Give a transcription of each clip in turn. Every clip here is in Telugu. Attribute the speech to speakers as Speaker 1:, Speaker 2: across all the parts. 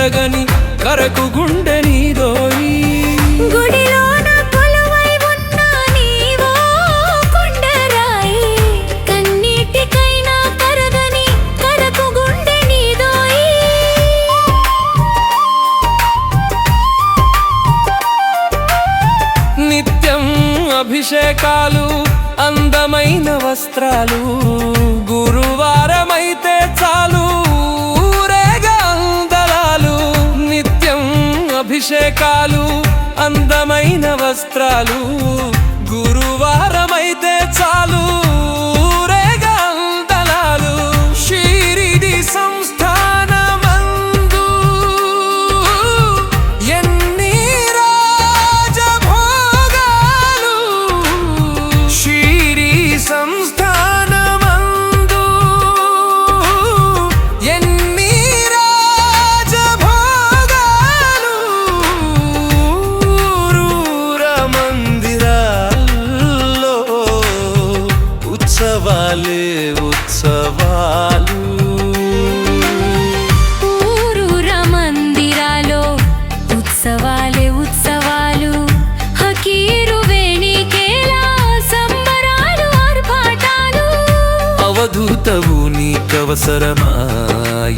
Speaker 1: కరగని కరకు గుండె నీదోయి.
Speaker 2: గుడిలోన కొలువై ఉన్న నీవో కొండరాయి కన్నీటికైనా కరగని కరకు గుండె నీదోయి.
Speaker 1: నిత్యం అభిషేకాలు అందమైన వస్త్రాలు. అభిషేకాలు అందమైన వస్త్రాలు గురువారం ఉత్సవాలే ఉత్సవాలు.
Speaker 2: ఊరూర మందిరాలో ఉత్సవాలే ఉత్సవాలు. హకీరు వేణికేలా సంబరాలు ఆర్భాటాలు.
Speaker 1: అవధూతవు నీకవసరమా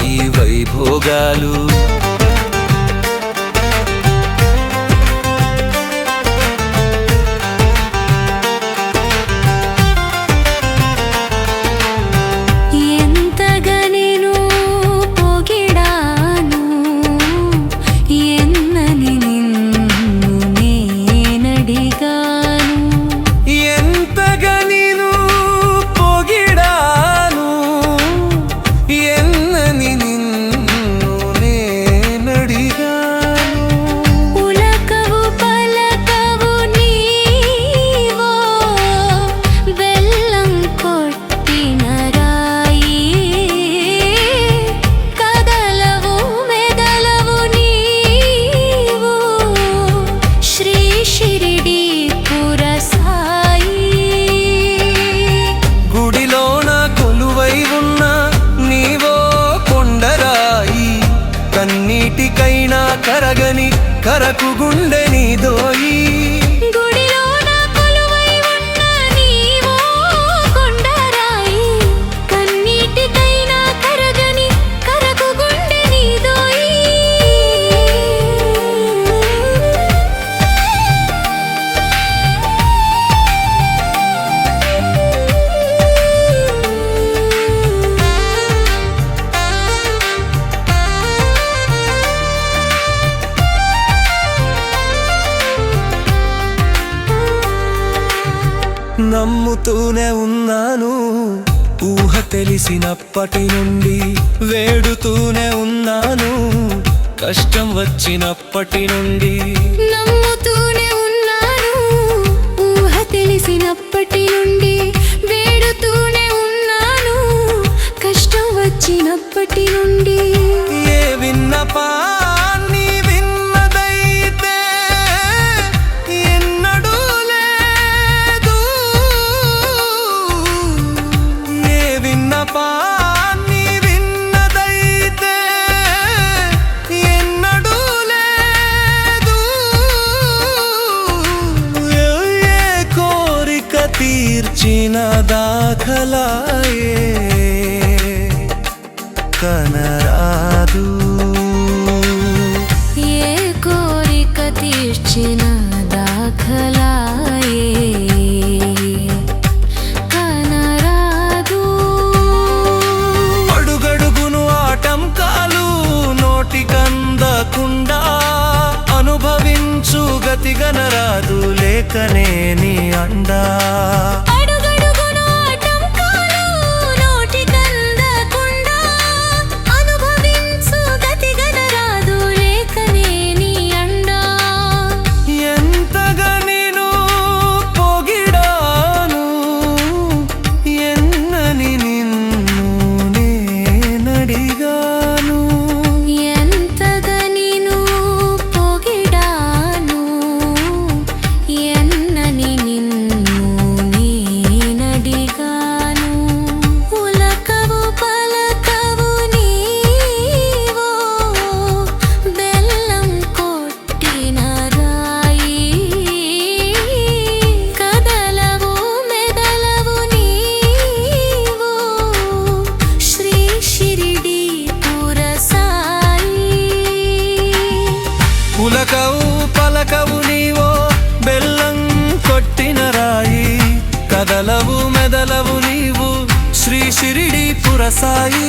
Speaker 1: ఈ వైభోగాలు? గుండె నమ్ముతూనే ఉన్నాను. ఊహ తెలిసినప్పటి నుండి వేడుతూనే ఉన్నాను. కష్టం వచ్చినప్పటి నుండి
Speaker 2: నమ్ముతూనే ఉన్నాను. ఊహ తెలిసినప్పటి నుండి
Speaker 1: దాఖలాయే కనరాదు.
Speaker 2: ఏ కోరిక తీర్చిన దాఖలాయే కనరాదు.
Speaker 1: అడుగడుగును ఆటంకాలు నోటికందకుండా అనుభవించు గతిగనరాదు లేకనే నీ అండా. ప్రసాయి.